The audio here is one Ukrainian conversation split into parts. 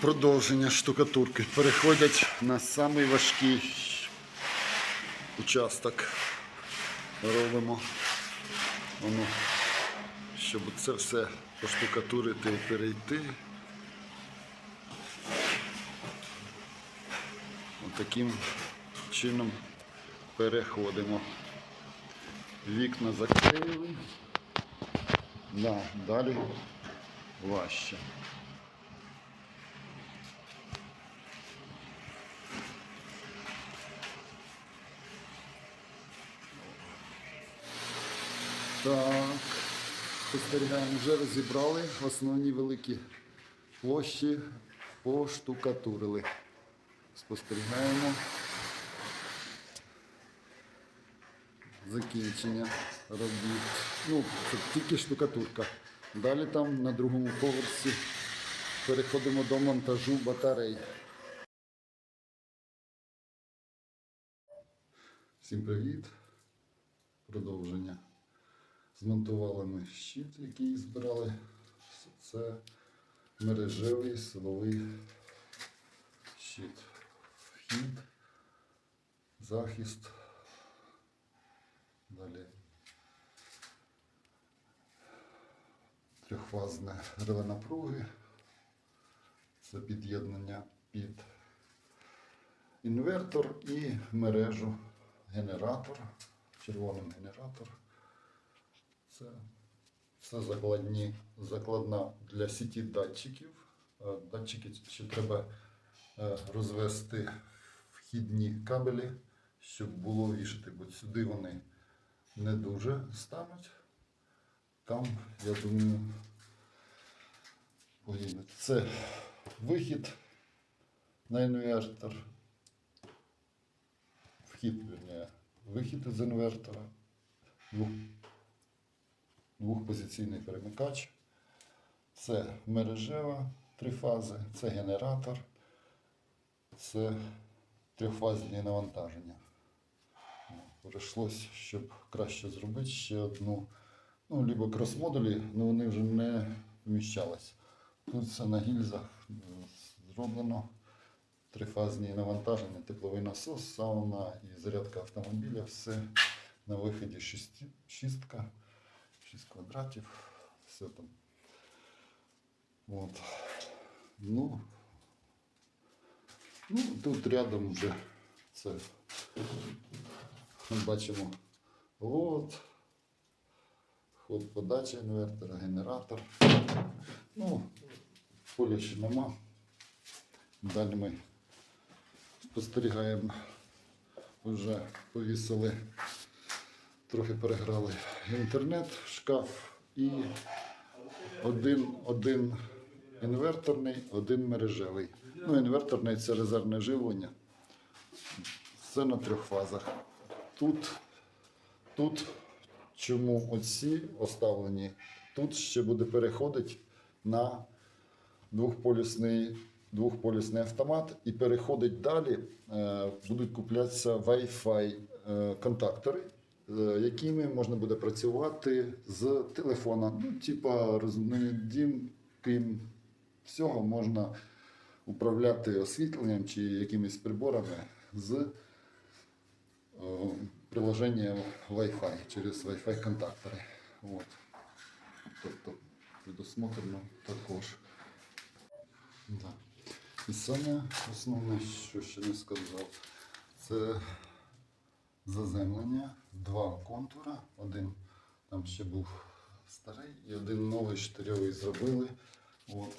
продовження штукатурки. Переходять на самий важкий участок. Робимо. Воно, щоб це все поштукатурити і перейти. Таким чином переходимо. Вікна заклеїли. Да, далі важче. Так, спостерігаємо, вже розібрали основні великі площі, поштукатурили. Спостерігаємо закінчення робіт. Ну, це тільки штукатурка. Далі там на другому поверсі переходимо до монтажу батарей. Всім привіт. Продовження. Змонтували ми щит, який збирали. Це мережевий силовий щит. Вхід, захист. Далі трьохфазне реле напруги. Це під'єднання під інвертор і мережу генератор, червоним генератор. Це, це закладні, закладна для сіті датчиків. Е, Датчики ще треба е, розвести вхідні кабелі, щоб було вішати, бо сюди вони не дуже стануть. Там, я думаю, поїдуть. Це вихід на інвертор. Вхід, вихід з інвертора. Двох, двохпозиційний перемикач. Це мережева три фази, це генератор, це трьохфазні навантаження. Прийшлось, щоб краще зробити ще одну, ну, либо крос-модулі, але вони вже не вміщались. Тут все на гільзах зроблено. Трифазні навантаження, тепловий насос, сауна і зарядка автомобіля. Все на виході шістка, 6 квадратів. Все там. От. Ну, ну, тут рядом вже це бачимо от, ход подачі інвертора, генератор. Ну, поля ще нема. Далі ми спостерігаємо, вже повісили, трохи переграли інтернет, шкаф і один, один інверторний, один мережевий. Ну, інверторний це резервне живлення. Все на трьох фазах. Тут, тут чому оці оставлені, тут ще буде переходити на двохполюсний, двохполюсний автомат і переходить далі, е, будуть куплятися Wi-Fi е, контактори, якими можна буде працювати з телефона. Ну, типа розумінням всього можна управляти освітленням чи якимись приборами з е, приложенням Wi-Fi через Wi-Fi контактори. От. Тобто предусмотрено також. Да. І саме основне, що ще не сказав, це заземлення, два контура. Один там ще був старий і один новий штирьовий зробили. От.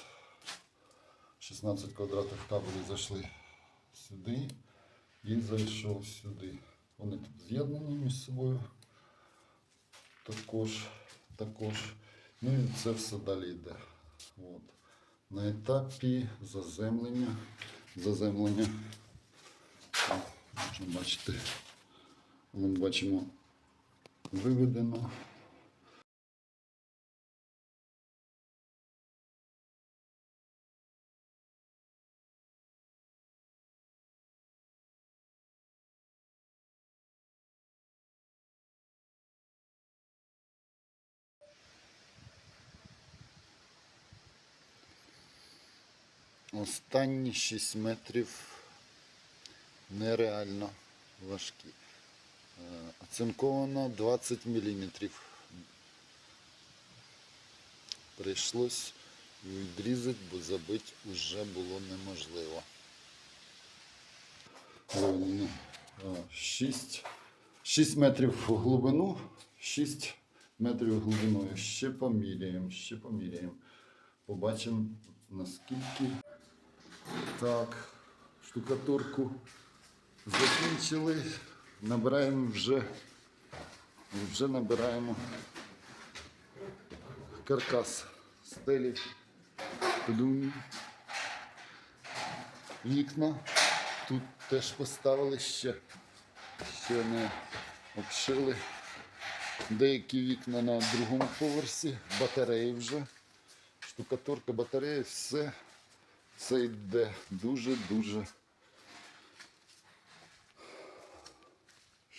16 квадратів кабелів зайшли сюди і зайшов сюди. Вони тут з'єднані між собою. Також, також. Ну і це все далі йде. От. На етапі заземлення. Заземлення. Можна бачити. Ми бачимо виведено. Останні 6 метрів нереально важкі. Е, Оцинковано 20 мм. Прийшлось відрізати, бо забити вже було неможливо. 6, 6 метрів в глибину, 6 метрів глибиною. Ще поміряємо, ще поміряємо. Побачимо наскільки. Так, штукатурку закінчили. Набираємо вже, вже набираємо каркас стелі. Тудум. Вікна. Тут теж поставили ще, ще не обшили. Деякі вікна на другому поверсі, батареї вже. Штукатурка батареї, все, все йде дуже-дуже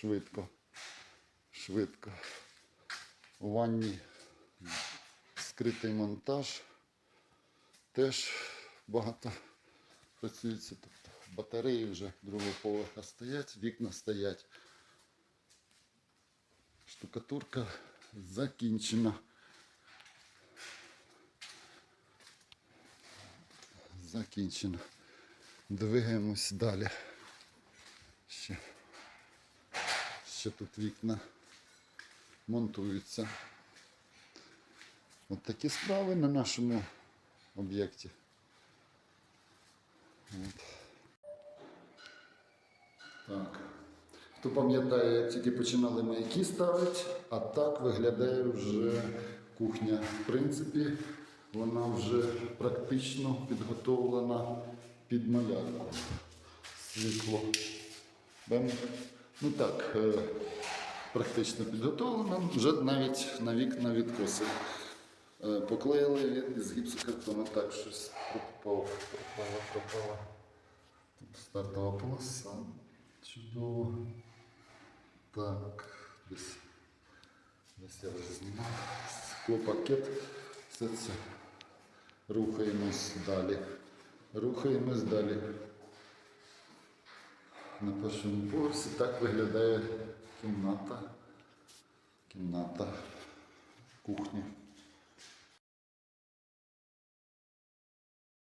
швидко. Швидко. У ванні скритий монтаж. Теж багато працюється. Тобто батареї вже другого поверха стоять, вікна стоять. Штукатурка закінчена. Закінчено. Двигаємось далі. Ще, ще тут вікна монтуються. От такі справи на нашому об'єкті. Так. Хто пам'ятає, як тільки починали маяки ставити, а так виглядає вже кухня. В принципі, вона вже практично підготовлена під малярку. Світло. Бем. Ну так, е, практично підготовлена, вже навіть на вікна відкоси. Е, Поклеїли від- з гіпсокартону так щось пропало, пропало, пропало. Тут стартова полоса. Чудово. Так, десь, десь я вже знімав. Склопакет. Все це. Рухаємось далі. Рухаємось далі. На першому поверсі так виглядає кімната. Кімната кухні.